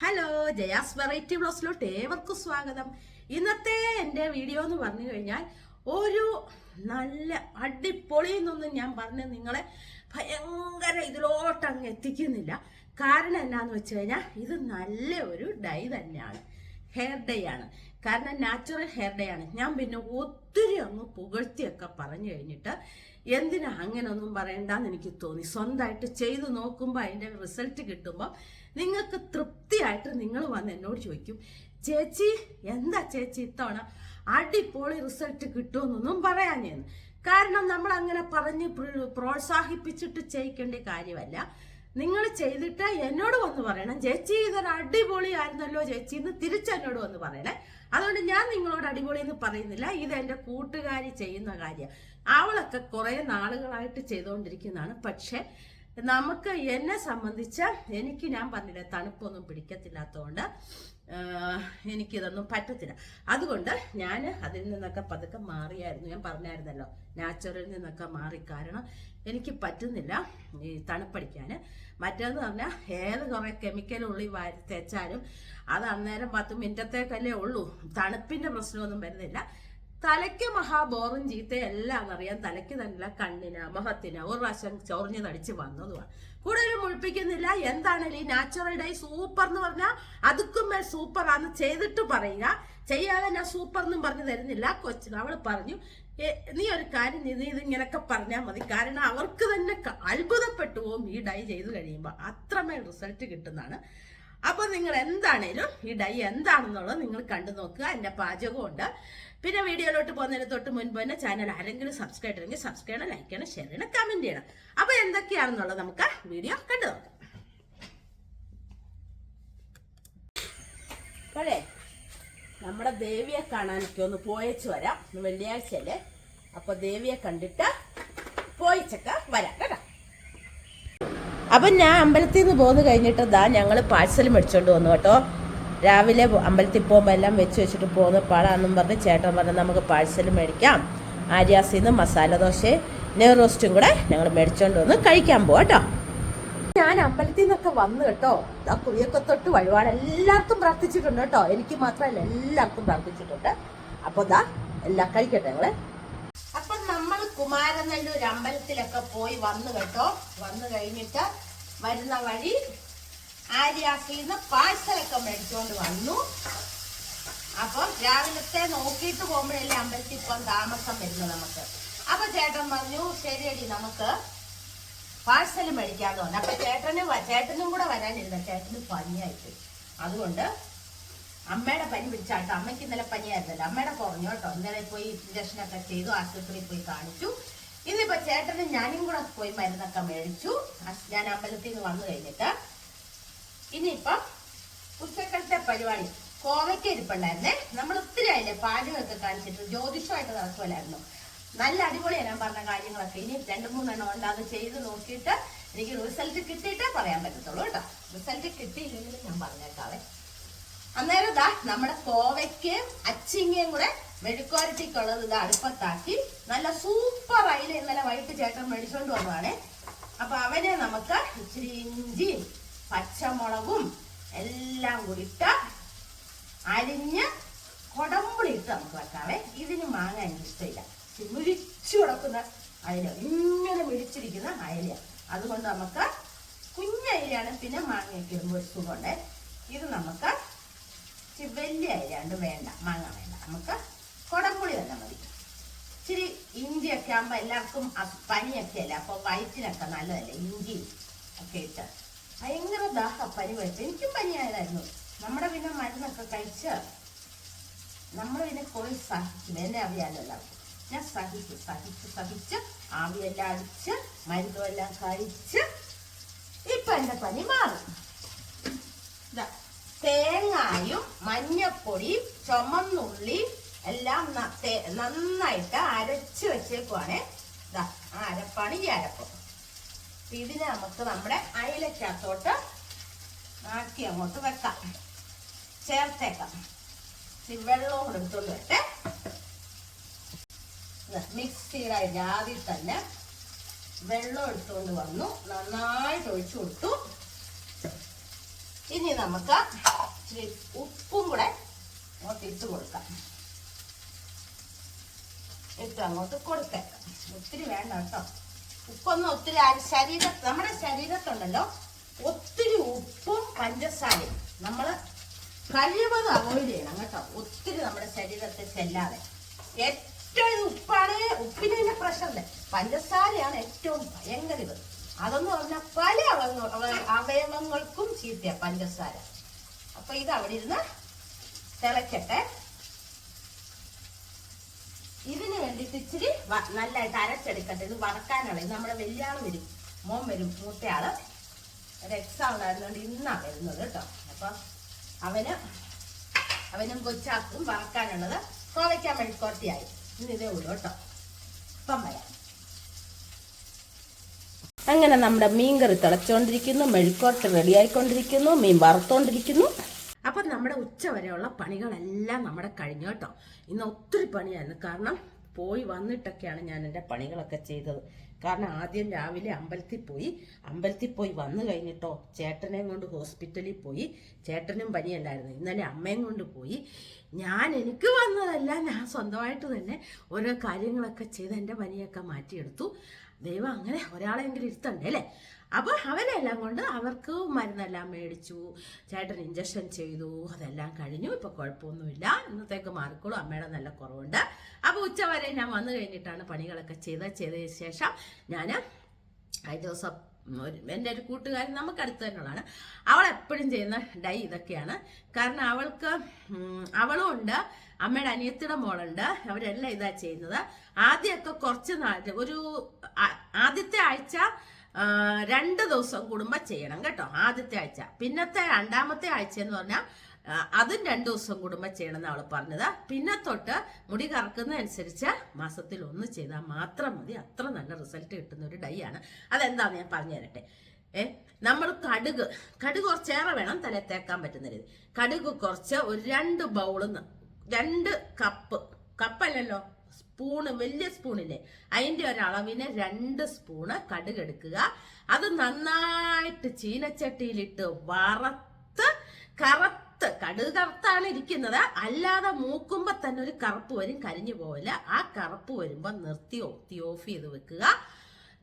Hello Jaya's variety ബ്ലോസിലോട്ട് ഏവർക്കും സ്വാഗതം. ഇന്നത്തെ എന്റെ വീഡിയോ എന്ന് പറഞ്ഞു കഴിഞ്ഞാൽ ഒരു നല്ല അടിപൊളി എന്നൊന്നും ഞാൻ പറഞ്ഞ് നിങ്ങളെ ഭയങ്കര ഇതിലോട്ട് അങ്ങ് എത്തിക്കുന്നില്ല. കാരണം എന്നാന്ന് വെച്ച് കഴിഞ്ഞാൽ ഇത് നല്ല ഒരു ഡൈ തന്നെയാണ്. ഹെയർ ഡേ ആണ്. കാരണം നാച്ചുറൽ ഹെയർ ഡേ ആണ്. ഞാൻ പിന്നെ ഒത്തിരി അങ്ങ് പുകഴ്ത്തിയൊക്കെ പറഞ്ഞു കഴിഞ്ഞിട്ട് എന്തിനാ അങ്ങനെയൊന്നും പറയണ്ടെന്ന് എനിക്ക് തോന്നി. സ്വന്തമായിട്ട് ചെയ്തു നോക്കുമ്പോൾ അതിന്റെ റിസൾട്ട് കിട്ടുമ്പോൾ നിങ്ങൾക്ക് തൃപ്തിയായിട്ട് നിങ്ങൾ വന്ന് എന്നോട് ചോദിക്കും ചേച്ചി എന്താ ചേച്ചി ഇത്തവണ അടിപൊളി റിസൾട്ട് കിട്ടുമെന്നൊന്നും പറയാൻ കാരണം നമ്മൾ അങ്ങനെ പറഞ്ഞ് പ്രോത്സാഹിപ്പിച്ചിട്ട് ചെയ്യിക്കേണ്ട കാര്യമല്ല. നിങ്ങൾ ചെയ്തിട്ട് എന്നോട് വന്ന് പറയണം. ചേച്ചി ഇതൊരു അടിപൊളിയായിരുന്നല്ലോ ചേച്ചി എന്ന് തിരിച്ചെന്നോട് വന്ന് പറയണേ. അതുകൊണ്ട് ഞാൻ നിങ്ങളോട് അടിപൊളി എന്ന് പറയുന്നില്ല. ഇത് എന്റെ കൂട്ടുകാരി ചെയ്യുന്ന കാര്യം. അവളൊക്കെ കുറേ നാളുകളായിട്ട് ചെയ്തുകൊണ്ടിരിക്കുന്നതാണ്. പക്ഷെ നമുക്ക് എന്നെ സംബന്ധിച്ച് എനിക്ക് ഞാൻ പറഞ്ഞില്ല തണുപ്പൊന്നും പിടിക്കത്തില്ലാത്തതുകൊണ്ട് എനിക്കിതൊന്നും പറ്റത്തില്ല. അതുകൊണ്ട് ഞാൻ അതിൽ നിന്നൊക്കെ പതുക്കെ മാറിയായിരുന്നു. ഞാൻ പറഞ്ഞായിരുന്നല്ലോ നാച്ചുറലിൽ നിന്നൊക്കെ മാറി കാരണം എനിക്ക് പറ്റുന്നില്ല. ഈ തണുപ്പടിക്കാൻ മറ്റേന്ന് പറഞ്ഞാൽ ഏത് കുറേ കെമിക്കൽ ഉള്ളി വാരി തേച്ചാലും അത് അന്നേരം പത്ത് മിനിറ്റത്തേക്കല്ലേ ഉള്ളൂ. തണുപ്പിന്റെ പ്രശ്നമൊന്നും വരുന്നില്ല. തലയ്ക്ക് മഹാബോറും ചീത്ത എല്ലാം അറിയാം തലയ്ക്ക് തന്നെ കണ്ണിന് മഹത്തിന് ഒരു പ്രാവശ്യം ചോറിഞ്ഞ് തടിച്ച് വന്നതുമാണ് കൂടുതലും മുഴിപ്പിക്കുന്നില്ല. എന്താണ് ഈ നാച്ചുറൽ ഡേ സൂപ്പർ എന്ന് പറഞ്ഞാൽ അതുക്കും മേൽ സൂപ്പർ ആണെന്ന് ചെയ്തിട്ട് പറയുക. ചെയ്യാതെ ഞാൻ സൂപ്പർ എന്നും പറഞ്ഞു തരുന്നില്ല. കൊച്ചു അവൾ പറഞ്ഞു നീ ഒരു കാര്യം നീ ഇത് ഇങ്ങനൊക്കെ പറഞ്ഞാൽ മതി. കാരണം അവർക്ക് തന്നെ അത്ഭുതപ്പെട്ടു പോകും ഈ ഡൈ ചെയ്ത് കഴിയുമ്പോൾ അത്രമേൽ റിസൾട്ട് കിട്ടുന്നതാണ്. അപ്പൊ നിങ്ങൾ എന്താണേലും ഈ ഡൈ എന്താണെന്നുള്ളത് നിങ്ങൾ കണ്ടു നോക്കുക. എന്റെ പാചകമുണ്ട് പിന്നെ വീഡിയോയിലോട്ട് പോകുന്നതിന് തൊട്ട് മുൻപ് തന്നെ ചാനൽ ആരെങ്കിലും സബ്സ്ക്രൈബ് ചെയ്യണമെങ്കിൽ സബ്സ്ക്രൈബ് ചെയ്യണം ലൈക്ക് ചെയ്യണം ഷെയർ ചെയ്യണം കമന്റ് ചെയ്യണം. അപ്പൊ എന്തൊക്കെയാണെന്നുള്ളത് നമുക്ക് വീഡിയോ കണ്ടു നോക്കാം. അപ്പോഴേ നമ്മുടെ ദേവിയെ കാണാനൊക്കെ ഒന്ന് പോയച്ച് വരാം. വെള്ളിയാഴ്ചയല്ലേ? അപ്പൊ ദേവിയെ കണ്ടിട്ട് പോയിച്ചൊക്കെ വരാം കേട്ടോ? അപ്പം ഞാൻ അമ്പലത്തിൽ നിന്ന് പോന്ന് കഴിഞ്ഞിട്ട് ദാ ഞങ്ങൾ പാഴ്സൽ മേടിച്ചോണ്ട് വന്നു കേട്ടോ. രാവിലെ അമ്പലത്തിൽ പോകുമ്പോൾ എല്ലാം വെച്ച് വെച്ചിട്ട് പോകുന്ന പാടാണെന്നും പറഞ്ഞ് ചേട്ടൻ പറഞ്ഞ് നമുക്ക് പാഴ്സൽ മേടിക്കാം. ആര്യാസിൽ നിന്ന് മസാല ദോശ നെയ് റോസ്റ്റും കൂടെ ഞങ്ങൾ മേടിച്ചോണ്ട് വന്ന് കഴിക്കാൻ പോകാം കേട്ടോ. ഞാൻ അമ്പലത്തിൽ നിന്നൊക്കെ വന്നു കേട്ടോ. ആ കുറിയൊക്കെ തൊട്ട് വഴിപാട് എല്ലാവർക്കും പ്രാർത്ഥിച്ചിട്ടുണ്ട് കേട്ടോ. എനിക്ക് മാത്രമല്ല എല്ലാവർക്കും പ്രാർത്ഥിച്ചിട്ടുണ്ട്. അപ്പോൾ ദാ എല്ലാം കഴിക്കട്ടെ ഞങ്ങളെ. കുമാരനല്ലൂർ അമ്പലത്തിലൊക്കെ പോയി വന്നു കേട്ടോ. വന്നു കഴിഞ്ഞിട്ട് വരുന്ന വഴി ആര്യാസിൽ നിന്ന് പാഴ്സലൊക്കെ മേടിച്ചുകൊണ്ട് വന്നു. അപ്പൊ രാവിലത്തെ നോക്കിയിട്ട് പോകുമ്പോഴല്ലേ അമ്പലത്തിൽ ഇപ്പം താമസം വരുന്നത് നമുക്ക്. അപ്പൊ ചേട്ടൻ പറഞ്ഞു ശരിയടി നമുക്ക് പാഴ്സൽ മേടിക്കാന്ന് പറഞ്ഞു. അപ്പൊ ചേട്ടന് ചേട്ടനും കൂടെ വരാനിരുന്ന. ചേട്ടന് പനിയായിട്ട്. അതുകൊണ്ട് അമ്മയുടെ പനി പിടിച്ചാട്ടോ. അമ്മയ്ക്ക് ഇന്നലെ പനിയായിരുന്നല്ലോ. അമ്മയുടെ കുറഞ്ഞു കേട്ടോ. ഇന്നലെ പോയി ഇഞ്ചക്ഷനൊക്കെ ചെയ്തു ആശുപത്രിയിൽ പോയി കാണിച്ചു. ഇന്നിപ്പോ ചേട്ടനും ഞാനും കൂടെ പോയി മരുന്നൊക്കെ മേടിച്ചു. ഞാൻ അമ്പലത്തിൽ നിന്ന് വന്നു കഴിഞ്ഞിട്ട്. ഇനിയിപ്പം ഉച്ചക്കലത്തെ പരിപാടി. കോവയ്ക്ക ഇരിപ്പുണ്ടായിരുന്നേ. നമ്മൾ ഒത്തിരി ആയില്ലേ പാചകമൊക്കെ കാണിച്ചിട്ട് ജ്യോതിഷമായിട്ട് നടക്കുമല്ലായിരുന്നു നല്ല അടിപൊളിയാണ് ഞാൻ പറഞ്ഞ കാര്യങ്ങളൊക്കെ. ഇനി രണ്ട് മൂന്നെണ്ണം ഉണ്ട്. അത് ചെയ്ത് നോക്കിയിട്ട് എനിക്ക് റിസൾട്ട് കിട്ടിയിട്ടേ പറയാൻ പറ്റത്തുള്ളൂ കേട്ടോ. റിസൾട്ട് കിട്ടിയില്ലെങ്കിലും ഞാൻ പറഞ്ഞേക്കാവേ. അന്നേരം ഇതാ നമ്മുടെ കോവയ്ക്കയും അച്ചിങ്ങയും കൂടെ മെഴുക്കുവരട്ടിക്കുള്ളത് ഇത് അടുപ്പത്താക്കി. നല്ല സൂപ്പർ അയില ഇന്നലെ വൈകിട്ട് ചേട്ടൻ മേടിച്ചോണ്ട് വന്നതാണ്. അപ്പൊ അവനെ നമുക്ക് ഇച്ചിരി ഇഞ്ചിയും പച്ചമുളകും എല്ലാം കൂടി ഇട്ട് അരിഞ്ഞ് കൊടമ്പുളി ഇട്ട് നമുക്ക് വെക്കാവേ. ഇതിന് മാങ്ങ എനിക്ക് ഇഷ്ടമില്ല. മുഴിച്ചു കിടക്കുന്ന അയല ഇങ്ങനെ മുഴിച്ചിരിക്കുന്ന അയല അതുകൊണ്ട് നമുക്ക് കുഞ്ഞയിലാണ് പിന്നെ മാങ്ങയൊക്കെ ഇടുമ്പോൾ സുഖമുണ്ട്. ഇത് നമുക്ക് ഇച്ചിരി വലിയ അരിയാണ്ട് വേണ്ട മാങ്ങ വേണ്ട. നമുക്ക് കുടംപുളി തന്നെ മതി. ഇച്ചിരി ഇഞ്ചിയൊക്കെ ആകുമ്പോൾ എല്ലാവർക്കും പനിയൊക്കെ അല്ല? അപ്പോൾ വയറ്റിനൊക്കെ നല്ലതല്ലേ? ഇഞ്ചി ഒക്കെ ഇട്ട്. ഭയങ്കര ദാഹ പനി വെച്ച് എനിക്കും പനിയായതായിരുന്നു നമ്മുടെ പിന്നെ മരുന്നൊക്കെ കഴിച്ച് നമ്മൾ പിന്നെ കുറെ സഹിക്കും. എന്നെ അറിയാലോ എല്ലാവർക്കും. ഞാൻ സഹിച്ചു സഹിച്ച് സഹിച്ച് ആവിയെല്ലാം അടിച്ച് മരുന്നുമെല്ലാം കഴിച്ച് ഇപ്പം എന്റെ പനി മാറി. തേങ്ങായും മഞ്ഞപ്പൊടിയും ചുമന്നുള്ളി എല്ലാം നന്നായിട്ട് അരച്ച് വെച്ചേക്കുവാണ്. ആ അരപ്പാണ് ഈ അരപ്പ്. ഇതിന് നമുക്ക് നമ്മുടെ അയിലക്കകത്തോട്ട് ആക്കി അങ്ങോട്ട് വെക്കാം. ചേർത്തേക്കാം. വെള്ളവും കൂടെ എടുത്തോണ്ട് മിക്സ് മിക്സിയുടെ ജാതി തന്നെ വെള്ളം എടുത്തുകൊണ്ട് വന്നു. നന്നായിട്ട് ഒഴിച്ചു കൊടുത്തു. ഇനി നമുക്ക് ഇച്ചിരി ഉപ്പും കൂടെ അങ്ങോട്ട് ഇട്ട് കൊടുക്കാം. ഇട്ട് അങ്ങോട്ട് കൊടുത്തേക്കാം ഒത്തിരി വേണ്ട കേട്ടോ. ഉപ്പൊന്നും ഒത്തിരി ശരീര നമ്മുടെ ശരീരത്തുണ്ടല്ലോ ഒത്തിരി ഉപ്പും പഞ്ചസാരയും നമ്മൾ കഴിവതും അവോയ്ഡ് ചെയ്യണം കേട്ടോ. ഒത്തിരി നമ്മുടെ ശരീരത്തെ ചെല്ലാതെ. ഏറ്റവും ഉപ്പാണ് ഉപ്പിനെ പ്രഷറില്ല പഞ്ചസാരയാണ് ഏറ്റവും ഭയങ്കര ഇത്. അതെന്ന് പറഞ്ഞാൽ പല അവയവ- അവ- അവയവങ്ങൾക്കും ചീത്ത പഞ്ചസാര. അപ്പൊ ഇത് അവിടെ ഇരുന്ന് തിളക്കട്ടെ. ഇതിന് വേണ്ടിയിട്ട് ഇച്ചിരി നല്ലതായിട്ട് അരച്ചെടുക്കട്ടെ. ഇത് വറക്കാനുള്ള ഇത് നമ്മുടെ വലിയ ആൾ വരും. മോൻ വരും മൂത്തയാൾ. ഒരു എക്സാം ഉണ്ടായിരുന്നുകൊണ്ട് ഇന്നാ വരുന്നത് കേട്ടോ അപ്പൊ അവന് അവനും കൊച്ചാക്കും വറക്കാനുള്ളത്. കോവയ്ക്കാൻ മെഴുക്കോട്ടിയായി ഇന്ന് ഇതേ ഉള്ളൂ കേട്ടോ ഇപ്പം വരാം. അങ്ങനെ നമ്മുടെ മീൻ കറി തിളച്ചുകൊണ്ടിരിക്കുന്നു മെഴുക്കോട്ട് റെഡിയായിക്കൊണ്ടിരിക്കുന്നു മീൻ വറുത്തോണ്ടിരിക്കുന്നു. അപ്പം നമ്മുടെ ഉച്ച വരെയുള്ള പണികളെല്ലാം നമ്മുടെ കഴിഞ്ഞു കേട്ടോ. ഇന്ന് ഒത്തിരി പണിയായിരുന്നു. കാരണം പോയി വന്നിട്ടൊക്കെയാണ് ഞാൻ എന്റെ പണികളൊക്കെ ചെയ്തത്. കാരണം ആദ്യം രാവിലെ അമ്പലത്തിൽ പോയി. അമ്പലത്തിൽ പോയി വന്നു കഴിഞ്ഞിട്ടോ ചേട്ടനെയും കൊണ്ട് ഹോസ്പിറ്റലിൽ പോയി. ചേട്ടനും പനിയല്ലായിരുന്നു ഇന്നലെ അമ്മയും കൊണ്ട് പോയി. ഞാൻ എനിക്ക് വന്നതല്ല ഞാൻ സ്വന്തമായിട്ട് തന്നെ ഓരോ കാര്യങ്ങളൊക്കെ ചെയ്ത് എന്റെ പനിയൊക്കെ മാറ്റിയെടുത്തു. ദൈവം അങ്ങനെ ഒരാളെങ്കിലും ഇരുത്തണ്ടേ അല്ലേ? അപ്പോൾ അവരെല്ലാം കൊണ്ട് അവർക്ക് മരുന്നെല്ലാം മേടിച്ചു ചേട്ടൻ ഇഞ്ചക്ഷൻ ചെയ്തു അതെല്ലാം കഴിഞ്ഞു. ഇപ്പൊ കുഴപ്പമൊന്നുമില്ല. ഇന്നത്തേക്ക് മാറിക്കോളും. അമ്മയുടെ നല്ല കുറവുണ്ട്. അപ്പോൾ ഉച്ച വരെ ഞാൻ വന്നു കഴിഞ്ഞിട്ടാണ് പണികളൊക്കെ ചെയ്ത ചെയ്തതിന് ശേഷം ഞാൻ ഒരു എന്റെ ഒരു നമുക്ക് അടുത്ത് തന്നെയുള്ളതാണ്. അവൾ എപ്പോഴും ചെയ്യുന്ന ഡൈ ഇതൊക്കെയാണ്. കാരണം അവൾക്ക് അവളും ഉണ്ട്. അമ്മയുടെ അനിയത്തിയുടെ മോളുണ്ട്. അവരെല്ലാം ഇതാ ചെയ്യുന്നത്. ആദ്യമൊക്കെ കുറച്ച് നാൾ ഒരു ആദ്യത്തെ ആഴ്ച രണ്ട് ദിവസം കൂടുമ്പോൾ ചെയ്യണം കേട്ടോ. ആദ്യത്തെ ആഴ്ച. പിന്നത്തെ രണ്ടാമത്തെ ആഴ്ച എന്ന് പറഞ്ഞാൽ അതും രണ്ടു ദിവസം കൂടുമ്പോൾ ചെയ്യണം എന്ന് അവൾ പറഞ്ഞത്. പിന്നെ തൊട്ട് മുടി കറക്കുന്നതനുസരിച്ച് മാസത്തിൽ ഒന്ന് ചെയ്താൽ മാത്രം മതി. അത്ര നല്ല റിസൾട്ട് കിട്ടുന്ന ഒരു ഡൈ ആണ്. അതെന്താന്ന് ഞാൻ പറഞ്ഞു തരട്ടെ? ഏ നമ്മൾ കടുക് കടുക് കുറച്ചേറെ വേണം തലേ തേക്കാൻ പറ്റുന്ന രീതി. കടുക് കുറച്ച് ഒരു രണ്ട് ബൗളിന്ന് രണ്ട് കപ്പ് കപ്പല്ലല്ലോ സ്പൂണ് വലിയ സ്പൂണില്ലേ അതിന്റെ ഒരളവിന് രണ്ട് സ്പൂണ് കടുക് എടുക്കുക. അത് നന്നായിട്ട് ചീനച്ചട്ടിയിലിട്ട് വറുത്ത് കറുത്ത് കടുക് കറുത്താണ് ഇരിക്കുന്നത്. അല്ലാതെ മൂക്കുമ്പോ തന്നെ ഒരു കറുപ്പ് വരും കരിഞ്ഞു പോവില്ല. ആ കറുപ്പ് വരുമ്പോ നിർത്തി ഒത്തി ഓഫ് ചെയ്ത് വെക്കുക.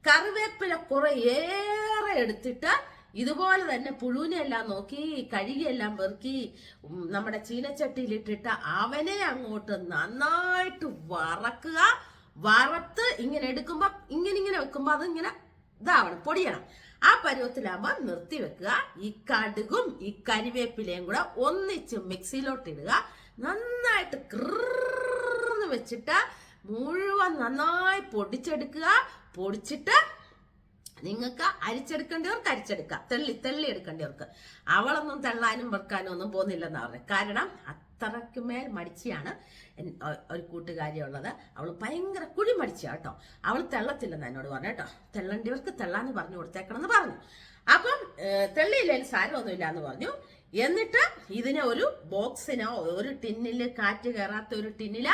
കറിവേപ്പില കുറെ ഏറെ എടുത്തിട്ട് ഇതുപോലെ തന്നെ പുഴുവിനെല്ലാം നോക്കി കഴുകിയെല്ലാം പെറുക്കി നമ്മുടെ ചീനച്ചട്ടിയിലിട്ടിട്ട് അവനെ അങ്ങോട്ട് നന്നായിട്ട് വറക്കുക. വറുത്ത് ഇങ്ങനെ എടുക്കുമ്പോ ഇങ്ങനെ ഇങ്ങനെ വെക്കുമ്പോ അതിങ്ങനെ ഇതാവണം പൊടിയണം. ആ പരുവത്തിലാകുമ്പോൾ നിർത്തി വെക്കുക. ഈ കടുകും ഈ കരിവേപ്പിലയും കൂടെ ഒന്നിച്ച് മിക്സിയിലോട്ട് ഇടുക നന്നായിട്ട് കൃന്ന് വെച്ചിട്ട് മുഴുവൻ നന്നായി പൊടിച്ചെടുക്കുക. പൊടിച്ചിട്ട് നിങ്ങൾക്ക് അരിച്ചെടുക്കേണ്ടവർക്ക് അരിച്ചെടുക്കുക തെള്ളി തെള്ളി എടുക്കേണ്ടവർക്ക് അവളൊന്നും തെള്ളാനും വെറുക്കാനും ഒന്നും പോകുന്നില്ലെന്ന് പറഞ്ഞു. കാരണം അത്രയ്ക്ക് മേൽ മടിച്ചിയാണ് ഒരു കൂട്ടുകാരി ഉള്ളത് അവൾ ഭയങ്കര കുഴി കേട്ടോ. അവൾ തെള്ളത്തില്ലെന്ന് എന്നോട് പറഞ്ഞു കേട്ടോ. തെള്ളണ്ടിയവർക്ക് തെള്ളാന്ന് പറഞ്ഞു കൊടുത്തേക്കണമെന്ന് പറഞ്ഞു. അപ്പം തെള്ളിയില്ലെങ്കിൽ സാരമൊന്നുമില്ല എന്ന് പറഞ്ഞു. എന്നിട്ട് ഇതിനെ ഒരു ബോക്സിനോ ഒരു ടിന്നിൽ കാറ്റ് കയറാത്ത ഒരു ടിന്നില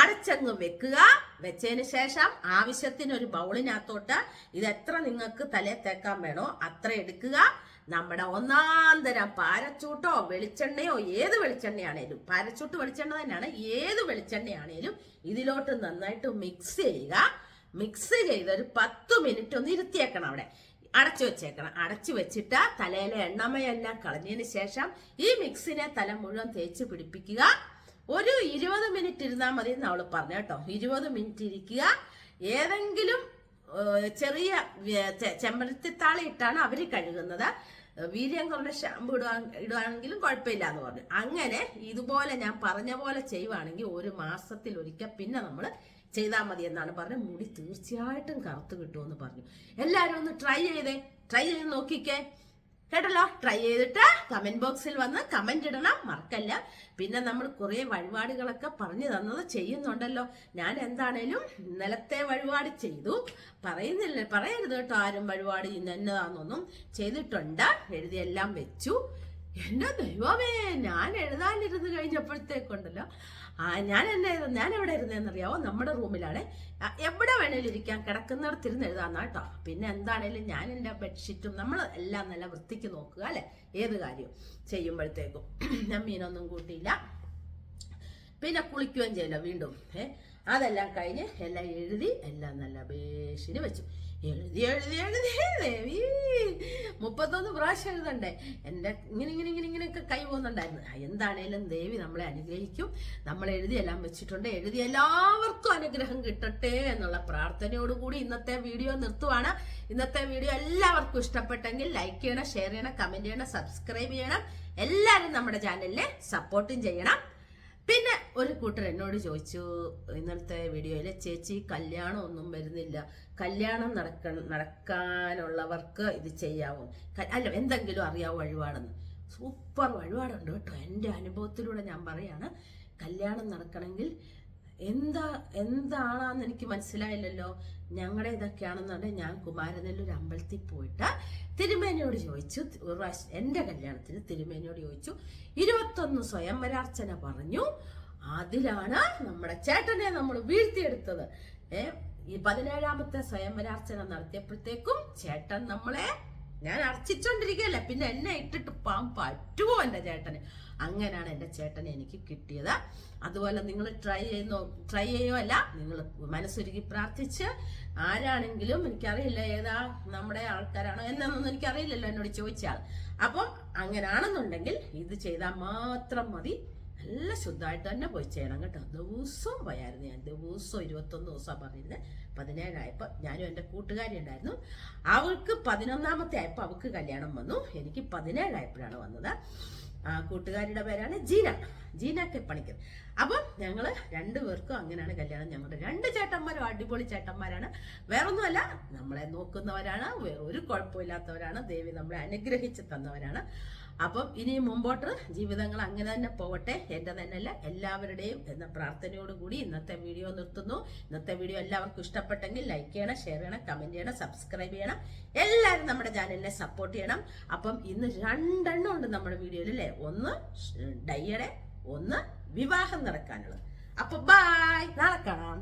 അടച്ചങ്ങ് വെക്കുക. വെച്ചതിന് ശേഷം ആവശ്യത്തിന് ഒരു ബൗളിനകത്തോട്ട് ഇത് എത്ര നിങ്ങൾക്ക് തലേ തേക്കാൻ വേണോ അത്ര എടുക്കുക. നമ്മുടെ ഒന്നാം തരം പാരച്ചൂട്ടോ വെളിച്ചെണ്ണയോ ഏത് വെളിച്ചെണ്ണയാണേലും പാരച്ചൂട്ട് വെളിച്ചെണ്ണ തന്നെയാണ് ഏത് വെളിച്ചെണ്ണയാണേലും ഇതിലോട്ട് നന്നായിട്ട് മിക്സ് ചെയ്യുക. മിക്സ് ചെയ്ത് ഒരു പത്ത് മിനിറ്റ് ഒന്ന് ഇരുത്തിയേക്കണം അവിടെ. അടച്ചു വെച്ചേക്കണം. അടച്ചു വെച്ചിട്ട് തലയിലെ എണ്ണമയെല്ലാം കളഞ്ഞതിന് ശേഷം ഈ മിക്സിനെ തല മുഴുവൻ തേച്ച് പിടിപ്പിക്കുക. ഒരു ഇരുപത് മിനിറ്റ് ഇരുന്നാൽ മതി എന്ന് അവൾ പറഞ്ഞു കേട്ടോ. ഇരുപത് മിനിറ്റ് ഇരിക്കുക. ഏതെങ്കിലും ചെറിയ ചെമ്പരത്തിത്താളി ഇട്ടാണ് അവർ കഴുകുന്നത്. വീര്യം കുറഞ്ഞ ഷാമ്പു ഇടുവാ ഇടുവാണെങ്കിലും കുഴപ്പമില്ല എന്ന് പറഞ്ഞു. അങ്ങനെ ഇതുപോലെ ഞാൻ പറഞ്ഞ പോലെ ചെയ്യുവാണെങ്കിൽ ഒരു മാസത്തിൽ ഒരിക്കൽ പിന്നെ നമ്മൾ ചെയ്താൽ മതി എന്നാണ് പറഞ്ഞത്. മുടി തീർച്ചയായിട്ടും കറുത്ത് കിട്ടുമെന്ന് പറഞ്ഞു. എല്ലാവരും ഒന്ന് ട്രൈ ചെയ്തേ. ട്രൈ ചെയ്ത് നോക്കിക്കേ. കേട്ടല്ലോ? ട്രൈ ചെയ്തിട്ട് കമന്റ് ബോക്സിൽ വന്ന് കമന്റ് ഇടണം മറക്കല്ല. പിന്നെ നമ്മൾ കുറേ വഴിപാടുകളൊക്കെ പറഞ്ഞു തന്നത് ചെയ്യുന്നുണ്ടല്ലോ. ഞാൻ എന്താണേലും ഇന്നലത്തെ വഴിപാട് ചെയ്തു. പറയുന്നില്ല പറയരുത് കേട്ടോ ആരും വഴിപാട് ഇന്നതാന്നൊന്നും ചെയ്തിട്ടുണ്ട്. എഴുതിയെല്ലാം വെച്ചു. എന്റെ ദൈവമേ ഞാൻ എഴുതാനിരുന്ന് കഴിഞ്ഞപ്പോഴത്തേക്കുണ്ടല്ലോ. ആ ഞാൻ എന്നെ ഞാൻ എവിടെ ഇരുന്നെന്നറിയാവോ? നമ്മുടെ റൂമിലാണ്. എവിടെ വേണേലും ഇരിക്കാം. കിടക്കുന്നിടത്തിരുന്ന് എഴുതാന്നാ കേട്ടോ പിന്നെ എന്താണേലും ഞാൻ എന്റെ ബെഡ്ഷീറ്റും നമ്മൾ എല്ലാം നല്ല വൃത്തിക്ക് നോക്കുക അല്ലെ? ഏത് കാര്യവും ചെയ്യുമ്പോഴത്തേക്കും. ഞാൻ മീനൊന്നും കൂട്ടിയില്ല. പിന്നെ കുളിക്കുകയും ചെയ്യില്ല വീണ്ടും. ഏ അതെല്ലാം കഴിഞ്ഞ് എല്ലാം എഴുതി എല്ലാം നല്ല ബേഷിന് വെച്ചു. എഴുതി എഴുതി എഴുതി ദേവി മുപ്പത്തൊന്ന് പ്രാവശ്യം എഴുതണ്ടേ? എന്റെ ഇങ്ങനെ ഇങ്ങനെ ഇങ്ങനെ ഇങ്ങനെയൊക്കെ കൈ പോകുന്നുണ്ടായിരുന്നു. എന്താണേലും ദേവി നമ്മളെ അനുഗ്രഹിക്കും. നമ്മൾ എഴുതി എല്ലാം വെച്ചിട്ടുണ്ട്. എഴുതി എല്ലാവർക്കും അനുഗ്രഹം കിട്ടട്ടെ എന്നുള്ള പ്രാർത്ഥനയോടുകൂടി ഇന്നത്തെ വീഡിയോ നിർത്തുവാണ്. ഇന്നത്തെ വീഡിയോ എല്ലാവർക്കും ഇഷ്ടപ്പെട്ടെങ്കിൽ ലൈക്ക് ചെയ്യണം ഷെയർ ചെയ്യണം കമന്റ് ചെയ്യണം സബ്സ്ക്രൈബ് ചെയ്യണം. എല്ലാവരും നമ്മുടെ ചാനലിനെ സപ്പോർട്ടും ചെയ്യണം. പിന്നെ ഒരു കൂട്ടർ എന്നോട് ചോദിച്ചു ഇന്നലത്തെ വീഡിയോയിൽ ചേച്ചി കല്യാണം ഒന്നും വരുന്നില്ല. കല്യാണം നടക്ക നടക്കാനുള്ളവർക്ക് ഇത് ചെയ്യാവോ. അല്ല എന്തെങ്കിലും അറിയാവോ വഴിപാടെന്ന്. സൂപ്പർ വഴിപാടുണ്ട് കേട്ടോ. എന്റെ അനുഭവത്തിലൂടെ ഞാൻ പറയാണ് കല്യാണം നടക്കണമെങ്കിൽ എന്താ എന്താണെന്ന് എനിക്ക് മനസ്സിലായില്ലല്ലോ. ഞങ്ങളുടെ ഇതൊക്കെയാണെന്നുണ്ടെങ്കിൽ ഞാൻ കുമാരനെല്ലൊരു അമ്പലത്തിൽ പോയിട്ട് തിരുമേനിയോട് ചോദിച്ചു. ഒരു പ്രാവശ്യം എന്റെ കല്യാണത്തിന് തിരുമേനിയോട് ചോദിച്ചു. ഇരുപത്തൊന്ന് സ്വയംവരാർച്ചന പറഞ്ഞു. അതിലാണ് നമ്മുടെ ചേട്ടനെ നമ്മൾ വീഴ്ത്തിയെടുത്തത്. ഏ ഈ പതിനേഴാമത്തെ സ്വയംവരാർച്ചന നടത്തിയപ്പോഴത്തേക്കും ചേട്ടൻ നമ്മളെ ഞാൻ അർച്ചിച്ചോണ്ടിരിക്കുകയല്ലേ. പിന്നെ എന്നെ ഇട്ടിട്ട് പാൻ പറ്റുമോ എന്റെ ചേട്ടന്? അങ്ങനെയാണ് എന്റെ ചേട്ടനെ എനിക്ക് കിട്ടിയത്. അതുപോലെ നിങ്ങൾ ട്രൈ ചെയ്യുന്നോ ട്രൈ ചെയ്യുമല്ല നിങ്ങൾ മനസ്സൊരുക്കി പ്രാർത്ഥിച്ച് ആരാണെങ്കിലും എനിക്കറിയില്ല ഏതാ നമ്മുടെ ആൾക്കാരാണോ എന്നൊന്നും എനിക്കറിയില്ലല്ലോ എന്നോട് ചോദിച്ചാൽ അപ്പം അങ്ങനാണെന്നുണ്ടെങ്കിൽ ഇത് ചെയ്താൽ മാത്രം മതി. നല്ല ശുദ്ധമായിട്ട് തന്നെ പോയി ചെയ്യണം കേട്ടോ. ദിവസവും പോയായിരുന്നു ഞാൻ. ദിവസവും ഇരുപത്തൊന്ന് ദിവസം പറഞ്ഞിരുന്നത് പതിനേഴായപ്പോൾ ഞാനും എന്റെ കൂട്ടുകാരി ഉണ്ടായിരുന്നു. അവൾക്ക് പതിനൊന്നാമത്തെ ആയപ്പോൾ അവൾക്ക് കല്യാണം വന്നു. എനിക്ക് പതിനേഴായപ്പോഴാണ് വന്നത്. കൂട്ടുകാരിയുടെ പേരാണ് ജീന. ജീന കെ പണിക്കർ അപ്പം ഞങ്ങൾ രണ്ടുപേർക്കും അങ്ങനെയാണ് കല്യാണം. ഞങ്ങളുടെ രണ്ട് ചേട്ടന്മാരും അടിപൊളി ചേട്ടന്മാരാണ്. വേറൊന്നുമല്ല നമ്മളെ നോക്കുന്നവരാണ്. ഒരു കുഴപ്പമില്ലാത്തവരാണ്. ദേവി നമ്മളെ അനുഗ്രഹിച്ച് തന്നവരാണ്. അപ്പം ഇനി മുമ്പോട്ട് ജീവിതങ്ങൾ അങ്ങനെ തന്നെ പോകട്ടെ എന്റെ തന്നെയല്ല എല്ലാവരുടെയും എന്ന പ്രാർത്ഥനയോടുകൂടി ഇന്നത്തെ വീഡിയോ നിർത്തുന്നു. ഇന്നത്തെ വീഡിയോ എല്ലാവർക്കും ഇഷ്ടപ്പെട്ടെങ്കിൽ ലൈക്ക് ചെയ്യണം ഷെയർ ചെയ്യണം കമന്റ് ചെയ്യണം സബ്സ്ക്രൈബ് ചെയ്യണം. എല്ലാവരും നമ്മുടെ ചാനലിനെ സപ്പോർട്ട് ചെയ്യണം. അപ്പം ഇന്ന് രണ്ടെണ്ണം ഉണ്ട് നമ്മുടെ വീഡിയോയിൽ അല്ലേ? ഒന്ന് ഡയ്യടെ ഒന്ന് വിവാഹം നടക്കാനുള്ളത്. അപ്പൊ ബായ് നാളെ കാണാം.